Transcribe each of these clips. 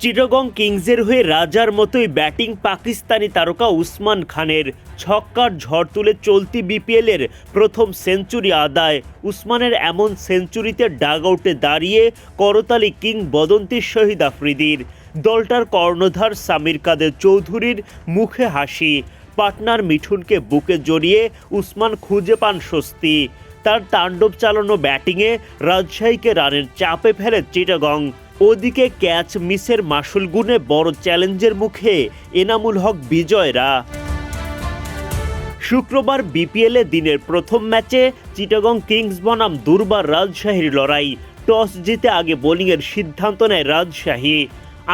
চিটাগং কিংসের হয়ে রাজার মতোই ব্যাটিং পাকিস্তানি তারকা উসমান খানের ছক্কার ঝড় তুলে চলতি বিপিএলের প্রথম সেঞ্চুরি আদায়। উসমানের এমন সেঞ্চুরিতে ডাগ আউটে দাঁড়িয়ে করতালি কিং বদন্তির শহীদ আফ্রিদির। দলটার কর্ণধার সামির কাদের চৌধুরীর মুখে হাসি। পাটনার মিঠুনকে বুকে জড়িয়ে উসমান খুঁজে পান স্বস্তি। তার তাণ্ডব চালানো ব্যাটিংয়ে রাজশাহীকে রানের চাপে ফেলে চিটাগং। ওদিকে ক্যাচ মিসের মাসুল গুনে বড় চ্যালেঞ্জের মুখে এনামুল হক বিজয়রা। শুক্রবার বিপিএলে দিনের প্রথম ম্যাচে চিটাগং কিংস বনাম দুর্বার রাজশাহীর লড়াই। টস জিতে আগে বোলিংয়ের সিদ্ধান্ত নেয় রাজশাহী।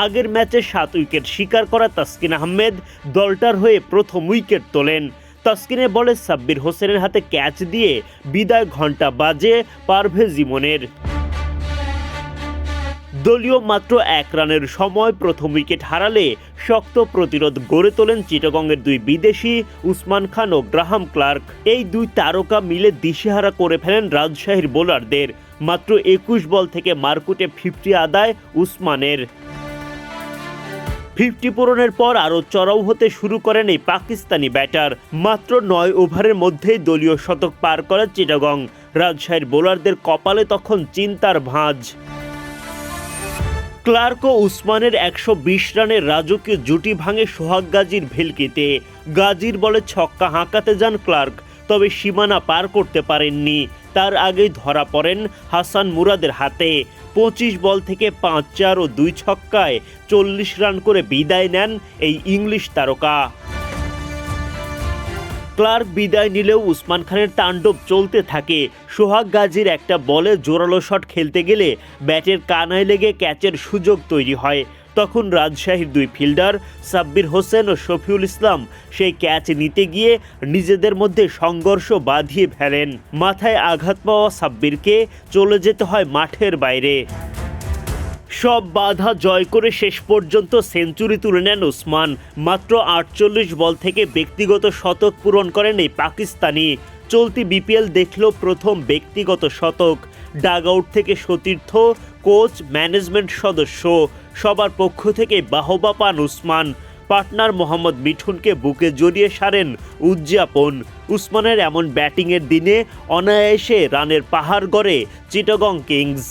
আগের ম্যাচে সাত উইকেট শিকার করা তাসকিন আহমেদ দলটার হয়ে প্রথম উইকেট তোলেন। তাসকিনের বলে সাব্বির হোসেনের হাতে ক্যাচ দিয়ে বিদায় ঘণ্টা বাজে পারভেজ ইমনের। দলীয় মাত্র এক রানের সময় প্রথম উইকেট হারালে শক্ত প্রতিরোধ গড়ে তোলেন চিটাগংয়ের দুই বিদেশি উসমান খান ও গ্রাহাম ক্লার্ক। এই দুই তারকা মিলে দিশেহারা করে ফেলেন রাজশাহীর বোলারদের। মাত্র একুশ বল থেকে মারকুটে ফিফটি আদায় উসমানের। ফিফটি পূরণের পর আরও চড়াও হতে শুরু করেন এই পাকিস্তানি ব্যাটার। মাত্র নয় ওভারের মধ্যেই দলীয় শতক পার করে চিটাগং। রাজশাহীর বোলারদের কপালে তখন চিন্তার ভাঁজ। ক্লার্ক ও উসমানের একশো বিশ রানের রাজকীয় জুটি ভাঙে সোহাগ গাজীর ভেলকিতে। গাজীর বলে ছক্কা হাঁকাতে যান ক্লার্ক, তবে সীমানা পার করতে পারেননি। তার আগেই ধরা পড়েন হাসান মুরাদের হাতে। পঁচিশ বল থেকে পাঁচ চার ও দুই ছক্কায় চল্লিশ রান করে বিদায় নেন এই ইংলিশ তারকা। ক্লার্ক বিদায় নিলেও উসমান খানের তাণ্ডব চলতে থাকে। সোহাগ গাজীর একটা বলে জোরালো শট খেলতে গেলে ব্যাটের কানায় লেগে ক্যাচের সুযোগ তৈরি হয়। তখন রাজশাহীর দুই ফিল্ডার সাব্বির হোসেন ও শফিউল ইসলাম সেই ক্যাচ নিতে গিয়ে নিজেদের মধ্যে সংঘর্ষ বাঁধিয়ে ফেলেন। মাথায় আঘাত পাওয়া সাব্বিরকে চলে যেতে হয় মাঠের বাইরে। সব বাধা জয় করে শেষ পর্যন্ত সেঞ্চুরি তুলে নেন ওসমান। মাত্র আটচল্লিশ বল থেকে ব্যক্তিগত শতক পূরণ করেন এই পাকিস্তানি। চলতি বিপিএল দেখল প্রথম ব্যক্তিগত শতক। ডাগ আউট থেকে সতীর্থ, কোচ, ম্যানেজমেন্ট সদস্য। সবার পক্ষ থেকে বাহবা পান উসমান পার্টনার মোহাম্মদ মিঠুনকে বুকে জড়িয়ে সারেন উদযাপন। উসমানের এমন ব্যাটিংয়ের দিনে অনায়াসে রানের পাহাড় গড়ে চিটাগং কিংস।